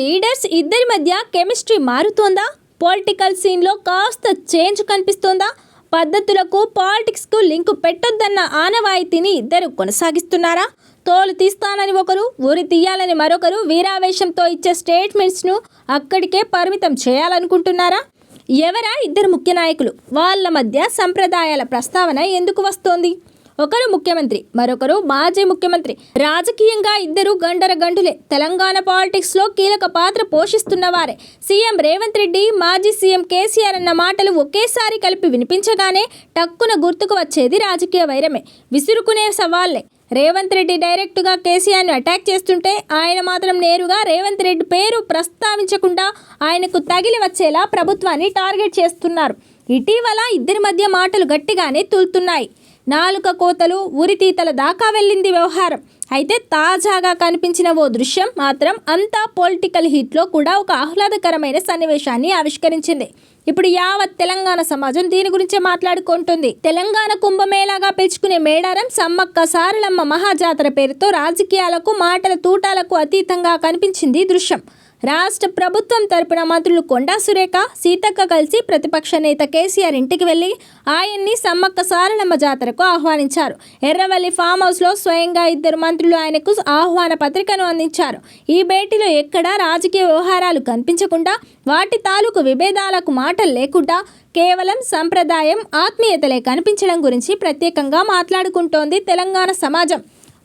Leaders ఇద్దరి మధ్య chemistry మారుతోందా? Political సీన్లో కాస్త చేంజ్ కనిపిస్తోందా? పద్ధతులకు పాలిటిక్స్కు లింకు పెట్టొద్దన్న ఆనవాయితీని ఇద్దరు కొనసాగిస్తున్నారా? తోలు తీస్తానని ఒకరు ఊరి తీయాలని మరొకరు వీరావేశంతో ఇచ్చే స్టేట్మెంట్స్ను అక్కడికే పరిమితం చేయాలనుకుంటున్నారా? ఎవరా ఇద్దరు ముఖ్య నాయకులు? వాళ్ళ మధ్య సంప్రదాయాల ప్రస్తావన ఎందుకు వస్తోంది? ఒకరు ముఖ్యమంత్రి మరొకరు మాజీ ముఖ్యమంత్రి. రాజకీయంగా ఇద్దరు గండర గంటులే తెలంగాణ పాలిటిక్స్లో కీలక పాత్ర పోషిస్తున్నవారే సీఎం రేవంత్ రెడ్డి మాజీ సీఎం కేసీఆర్ అన్న మాటలు ఒకేసారి కలిపి వినిపించగానే టక్కున గుర్తుకు వచ్చేది రాజకీయ వైరమే. విసురుకునే సవాళ్ళే రేవంత్ రెడ్డి డైరెక్టుగా కేసీఆర్ను అటాక్ చేస్తుంటే ఆయన మాత్రం నేరుగా రేవంత్ రెడ్డి పేరు ప్రస్తావించకుండా ఆయనకు తగిలి వచ్చేలా ప్రభుత్వాన్ని టార్గెట్ చేస్తున్నారు. ఇటీవల ఇద్దరి మధ్య మాటలు గట్టిగానే తూలుతున్నాయి. నాలుక కోతలు ఉరితీతల దాకా వెళ్ళింది వ్యవహారం. అయితే తాజాగా కనిపించిన ఓ దృశ్యం మాత్రం అంతా పొలిటికల్ హీట్లో కూడా ఒక ఆహ్లాదకరమైన సన్నివేశాన్ని ఆవిష్కరించింది. ఇప్పుడు యావత్ తెలంగాణ సమాజం దీని గురించే మాట్లాడుకుంటుంది. తెలంగాణ కుంభమేళాగా పిలుచుకునే మేడారం సమ్మక్క సారలమ్మ మహాజాతర పేరుతో రాజకీయాలకు మాటల తూటాలకు అతీతంగా కనిపించింది ఈ దృశ్యం. రాష్ట్ర ప్రభుత్వం తరపున మంత్రులు కొండా సురేఖ సీతక్క కలిసి ప్రతిపక్ష నేత కేసీఆర్ ఇంటికి వెళ్ళి ఆయన్ని సమ్మక్క సారలమ్మ జాతరకు ఆహ్వానించారు. ఎర్రవల్లి ఫామ్ హౌస్లో స్వయంగా ఇద్దరు మంత్రులు ఆయనకు ఆహ్వాన పత్రికను అందించారు. ఈ భేటీలో ఎక్కడా రాజకీయ వ్యవహారాలు కనిపించకుండా వాటి తాలూకు విభేదాలకు మాటలు లేకుండా కేవలం సంప్రదాయం ఆత్మీయతలే కనిపించడం గురించి ప్రత్యేకంగా మాట్లాడుకుంటోంది తెలంగాణ సమాజం.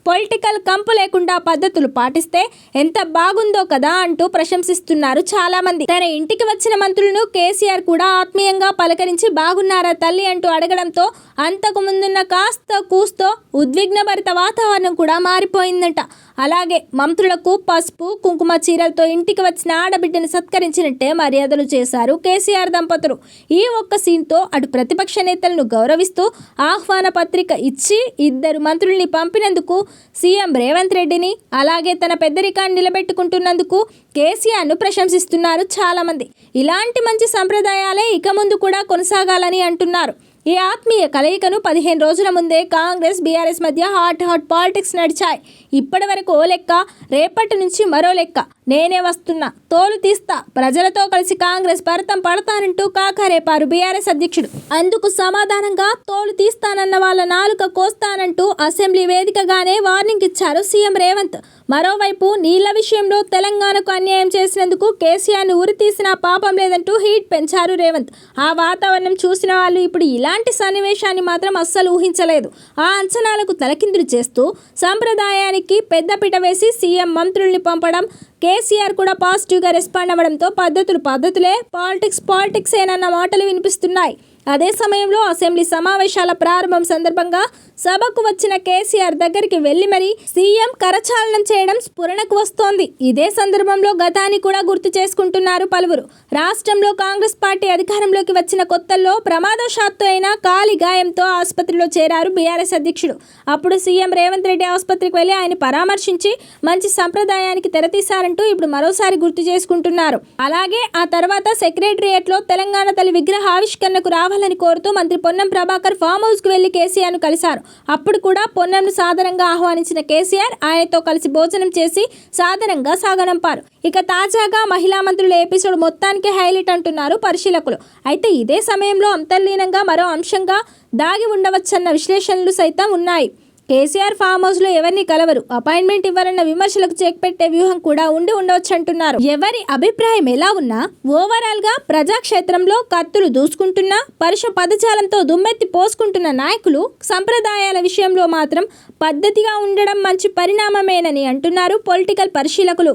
పొలిటికల్ కంపు లేకుండా పద్ధతులు పాటిస్తే ఎంత బాగుందో కదా అంటూ ప్రశంసిస్తున్నారు చాలా మంది తన ఇంటికి వచ్చిన మంత్రులను కేసీఆర్ కూడా ఆత్మీయంగా పలకరించి బాగున్నారా తల్లి అంటూ అడగడంతో అంతకు ముందున్న కాస్త కూస్తో ఉద్విగ్నభరిత వాతావరణం కూడా మారిపోయిందట. అలాగే మంత్రులకు పసుపు కుంకుమ చీరలతో ఇంటికి వచ్చిన ఆడబిడ్డను సత్కరించినట్టే మర్యాదలు చేశారు కేసీఆర్ దంపతులు. ఈ ఒక్క సీన్తో అటు ప్రతిపక్ష నేతలను గౌరవిస్తూ ఆహ్వాన పత్రిక ఇచ్చి ఇద్దరు మంత్రుల్ని పంపినందుకు సీఎం రేవంత్ రెడ్డిని అలాగే తన పెద్దరికాన్ని నిలబెట్టుకుంటున్నందుకు కేసీఆర్ను ప్రశంసిస్తున్నారు చాలామంది. ఇలాంటి మంచి సంప్రదాయాలే ఇక ముందు కూడా కొనసాగాలని అంటున్నారు. ఈ ఆత్మీయ కలయికను పదిహేను రోజుల ముందే కాంగ్రెస్ బీఆర్ఎస్ మధ్య హాట్ హాట్ పాలిటిక్స్ నడిచాయి. ఇప్పటి వరకు ఓ లెక్క రేపటి నుంచి మరో లెక్క. నేనే వస్తున్నా తోలు తీస్తా ప్రజలతో కలిసి కాంగ్రెస్ భరతం పడతానంటూ కాకరేపారు బీఆర్ఎస్ అధ్యక్షుడు. అందుకు సమాధానంగా తోలు తీస్తానన్న వాళ్ళ నాలుక కోస్తానంటూ అసెంబ్లీ వేదికగానే వార్నింగ్ ఇచ్చారు సీఎం రేవంత్. మరోవైపు నీళ్ళ విషయంలో తెలంగాణకు అన్యాయం చేసినందుకు కేసీఆర్ను ఉరి తీసిన పాపం లేదంటూ హీట్ పెంచారు రేవంత్. ఆ వాతావరణం చూసిన వాళ్ళు ఇప్పుడు ఇలాంటి సన్నివేశాన్ని మాత్రం అస్సలు ఊహించలేదు. ఆ అంచనాలకు తలకిందులు చేస్తూ సంప్రదాయానికి పెద్దపీట వేసి సీఎం మంత్రుల్ని పంపడం కేసీఆర్ కూడా పాజిటివ్గా రెస్పాండ్ అవ్వడంతో పద్ధతులు పద్ధతులే పాలిటిక్స్ పాలిటిక్స్ ఏనన్న మాటలు వినిపిస్తున్నాయి. అదే సమయంలో అసెంబ్లీ సమావేశాల ప్రారంభం సందర్భంగా సభకు వచ్చిన కేసీఆర్ దగ్గరికి వెళ్ళి మరీ సీఎం కరచాలనం చేయడం స్ఫురణకు వస్తోంది. ఇదే సందర్భంలో గతాన్ని కూడా గుర్తు చేసుకుంటున్నారు పలువురు. రాష్ట్రంలో కాంగ్రెస్ పార్టీ అధికారంలోకి వచ్చిన కొత్తల్లో ప్రమాదశాత్తు అయిన కాలి గాయంతో ఆసుపత్రిలో చేరారు బీఆర్ఎస్ అధ్యక్షుడు. అప్పుడు సీఎం రేవంత్ రెడ్డి ఆసుపత్రికి వెళ్ళి ఆయన పరామర్శించి మంచి సంప్రదాయానికి తెరతీశారంటూ ఇప్పుడు మరోసారి గుర్తు చేసుకుంటున్నారు. అలాగే ఆ తర్వాత సెక్రటరియట్లో తెలంగాణ తల్లి విగ్రహ ఆవిష్కరణకు రావాలి రావాలని కోరుతూ మంత్రి పొన్నం ప్రభాకర్ ఫామ్ హౌస్కు వెళ్ళి కేసీఆర్ను కలిశారు. అప్పుడు కూడా పొన్నంను సాదరంగా ఆహ్వానించిన కేసీఆర్ ఆయనతో కలిసి భోజనం చేసి సాదరంగా సాగనంపారు. ఇక తాజాగా మహిళా మంత్రుల ఎపిసోడ్ మొత్తానికి హైలైట్ అంటున్నారు పరిశీలకులు. అయితే ఇదే సమయంలో అంతర్లీనంగా మరో అంశంగా దాగి ఉండవచ్చన్న విశ్లేషణలు సైతం ఉన్నాయి. కేసీఆర్ ఫామ్ హౌస్లో ఎవరిని కలవరు? అపాయింట్మెంట్ ఇవ్వాలన్న విమర్శలకు చెక్ పెట్టే వ్యూహం కూడా ఉండి ఉండవచ్చు అంటున్నారు ఎవరి అభిప్రాయం ఎలా ఉన్నా ఓవరాల్గా ప్రజాక్షేత్రంలో కత్తులు దూసుకుంటున్నా పరుష పదజాలంతో దుమ్మెత్తి పోసుకుంటున్న నాయకులు సంప్రదాయాల విషయంలో మాత్రం పద్ధతిగా ఉండడం మంచి పరిణామమేనని అంటున్నారు పొలిటికల్ పరిశీలకులు.